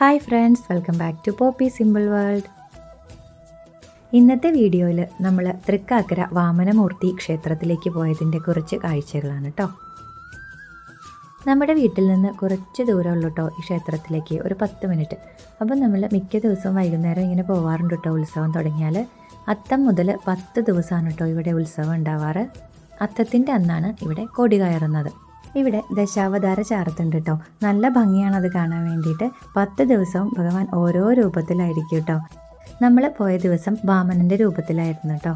Hi friends welcome back to Poppy simple world ഇന്നത്തെ വീഡിയോയിൽ നമ്മൾ തൃക്കാക്കര വാമനമൂർത്തി ക്ഷേത്രത്തിലേക്ക് പോയതിന്റെ കുറച്ച് കാഴ്ചകളാണ് കേട്ടോ നമ്മുടെ വീട്ടിൽ നിന്ന് കുറച്ച് ദൂരമുള്ളൂ കേട്ടോ ഈ ക്ഷേത്രത്തിലേക്ക് ഒരു പത്ത് മിനിറ്റ്. അപ്പം നമ്മൾ മിക്ക ദിവസവും വൈകുന്നേരം ഇങ്ങനെ പോവാറുണ്ട് കേട്ടോ ഉത്സവം തുടങ്ങിയാൽ അത്തം മുതൽ പത്ത് ദിവസമാണ് കേട്ടോ ഇവിടെ ഉത്സവം ഉണ്ടാവാറ്. അത്തത്തിന്റെ അന്നാണ് ഇവിടെ കൊടി കയറുന്നത്. ഇവിടെ ദശാവതാര ചാർത്തുണ്ട് കേട്ടോ നല്ല ഭംഗിയാണ് അത് കാണാൻ വേണ്ടിയിട്ട് പത്ത് ദിവസവും ഭഗവാൻ ഓരോ രൂപത്തിലായിരിക്കും കേട്ടോ നമ്മൾ പോയ ദിവസം വാമനന്റെ രൂപത്തിലായിരുന്നു കേട്ടോ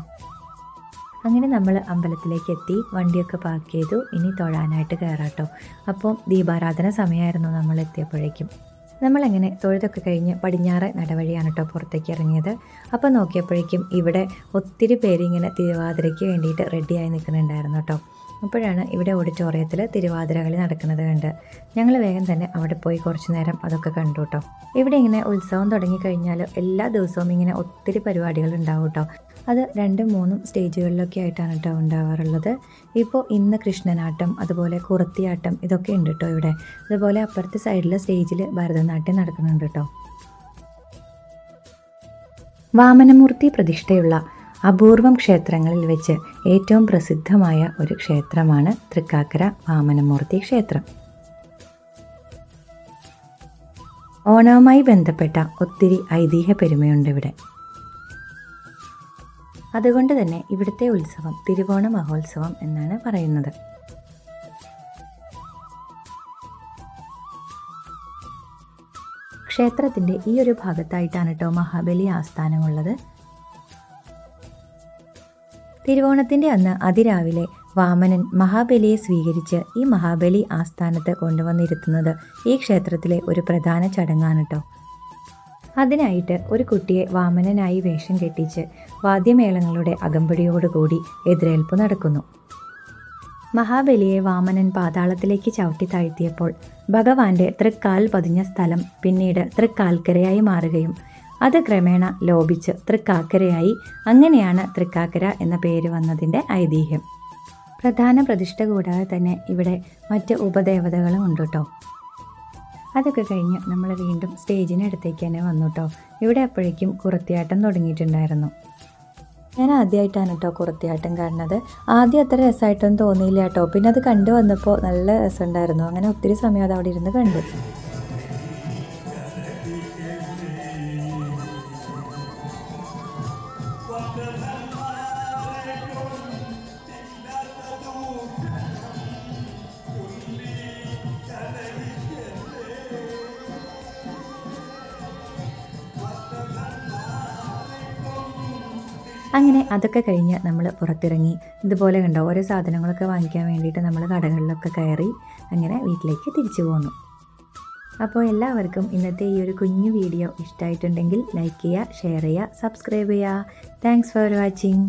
അങ്ങനെ നമ്മൾ അമ്പലത്തിലേക്ക് എത്തി വണ്ടിയൊക്കെ പാർക്ക് ചെയ്തു ഇനി തൊഴാനായിട്ട് കയറാട്ടോ അപ്പോൾ ദീപാരാധന സമയമായിരുന്നു നമ്മൾ എത്തിയപ്പോഴേക്കും. നമ്മളങ്ങനെ തൊഴുതൊക്കെ കഴിഞ്ഞ് പടിഞ്ഞാറ് നടവഴിയാണ് കേട്ടോ പുറത്തേക്ക് ഇറങ്ങിയത്. അപ്പോൾ നോക്കിയപ്പോഴേക്കും ഇവിടെ ഒത്തിരി പേര് ഇങ്ങനെ തിരുവാതിരയ്ക്ക് വേണ്ടിയിട്ട് റെഡിയായി നിൽക്കുന്നുണ്ടായിരുന്നു കേട്ടോ അപ്പോഴാണ് ഇവിടെ ഓഡിറ്റോറിയത്തിൽ തിരുവാതിരകളി നടക്കുന്നത് കണ്ട്. ഞങ്ങൾ വേഗം തന്നെ അവിടെ പോയി കുറച്ചു നേരം അതൊക്കെ കണ്ടു കേട്ടോ ഇവിടെ ഇങ്ങനെ ഉത്സവം തുടങ്ങിക്കഴിഞ്ഞാൽ എല്ലാ ദിവസവും ഇങ്ങനെ ഒത്തിരി പരിപാടികൾ ഉണ്ടാവും കേട്ടോ അത് രണ്ടും മൂന്നും സ്റ്റേജുകളിലൊക്കെ ആയിട്ടാണ് കേട്ടോ ഉണ്ടാവാറുള്ളത്. ഇപ്പോൾ ഇന്ന് കൃഷ്ണനാട്ടം അതുപോലെ കുറത്തിയാട്ടം ഇതൊക്കെ ഉണ്ട് കേട്ടോ ഇവിടെ. അതുപോലെ അപ്പുറത്തെ സൈഡിലെ സ്റ്റേജിൽ ഭരതനാട്യം നടക്കുന്നുണ്ട് കേട്ടോ വാമനമൂർത്തി പ്രതിഷ്ഠയുള്ള അപൂർവം ക്ഷേത്രങ്ങളിൽ വെച്ച് ഏറ്റവും പ്രസിദ്ധമായ ഒരു ക്ഷേത്രമാണ് തൃക്കാക്കര വാമനമൂർത്തി ക്ഷേത്രം. ഓണവുമായി ബന്ധപ്പെട്ട ഒത്തിരി ഐതിഹ്യ പെരുമയുണ്ട് ഇവിടെ. അതുകൊണ്ട് തന്നെ ഇവിടുത്തെ ഉത്സവം തിരുവോണ മഹോത്സവം എന്നാണ് പറയുന്നത്. ക്ഷേത്രത്തിന്റെ ഈ ഒരു ഭാഗത്തായിട്ടാണ് കേട്ടോ മഹാബലി ആസ്ഥാനമുള്ളത്. തിരുവോണത്തിന്റെ അന്ന് അതിരാവിലെ വാമനൻ മഹാബലിയെ സ്വീകരിച്ച് ഈ മഹാബലി ആസ്ഥാനത്ത് കൊണ്ടുവന്നിരുത്തുന്നത് ഈ ക്ഷേത്രത്തിലെ ഒരു പ്രധാന ചടങ്ങാണ് കേട്ടോ അതിനായിട്ട് ഒരു കുട്ടിയെ വാമനനായി വേഷം കെട്ടിച്ച് വാദ്യമേളങ്ങളുടെ അകമ്പടിയോടുകൂടി എതിരേൽപ്പ് നടക്കുന്നു. മഹാബലിയെ വാമനൻ പാതാളത്തിലേക്ക് ചവിട്ടി താഴ്ത്തിയപ്പോൾ ഭഗവാന്റെ തൃക്കാൽ പതിഞ്ഞ സ്ഥലം പിന്നീട് തൃക്കാൽക്കരയായി മാറുകയും അത് ക്രമേണ ലോപിച്ച് തൃക്കാക്കരയായി. അങ്ങനെയാണ് തൃക്കാക്കര എന്ന പേര് വന്നതിന്റെ ഐതിഹ്യം. പ്രധാന പ്രതിഷ്ഠ കൂടാതെ തന്നെ ഇവിടെ മറ്റ് ഉപദേവതകളും ഉണ്ട് കേട്ടോ അതൊക്കെ കഴിഞ്ഞ് നമ്മൾ വീണ്ടും സ്റ്റേജിനടുത്തേക്ക് തന്നെ വന്നു കേട്ടോ ഇവിടെ അപ്പോഴേക്കും കുറത്തിയാട്ടം തുടങ്ങിയിട്ടുണ്ടായിരുന്നു. ഞാൻ ആദ്യമായിട്ടാണ് കേട്ടോ കുറത്തിയാട്ടം കാണുന്നത്. ആദ്യം അത്ര രസമായിട്ടൊന്നും തോന്നിയില്ല കേട്ടോ പിന്നെ അത് കണ്ടു വന്നപ്പോൾ നല്ല രസമുണ്ടായിരുന്നു. അങ്ങനെ ഒത്തിരി സമയം അത് അവിടെ ഇരുന്ന് കണ്ടു. അങ്ങനെ അതൊക്കെ കഴിഞ്ഞ് നമ്മൾ പുറത്തിറങ്ങി. ഇതുപോലെ കണ്ടോ ഓരോ സാധനങ്ങളൊക്കെ വാങ്ങിക്കാൻ വേണ്ടിയിട്ട് നമ്മൾ കടകളിലൊക്കെ കയറി അങ്ങനെ വീട്ടിലേക്ക് തിരിച്ചു പോന്നു. അപ്പോൾ എല്ലാവർക്കും ഇന്നത്തെ ഈ ഒരു കുഞ്ഞു വീഡിയോ ഇഷ്ടമായിട്ടുണ്ടെങ്കിൽ ലൈക്ക് ചെയ്യുക ഷെയർ ചെയ്യുക സബ്സ്ക്രൈബ് ചെയ്യുക. Thanks for watching.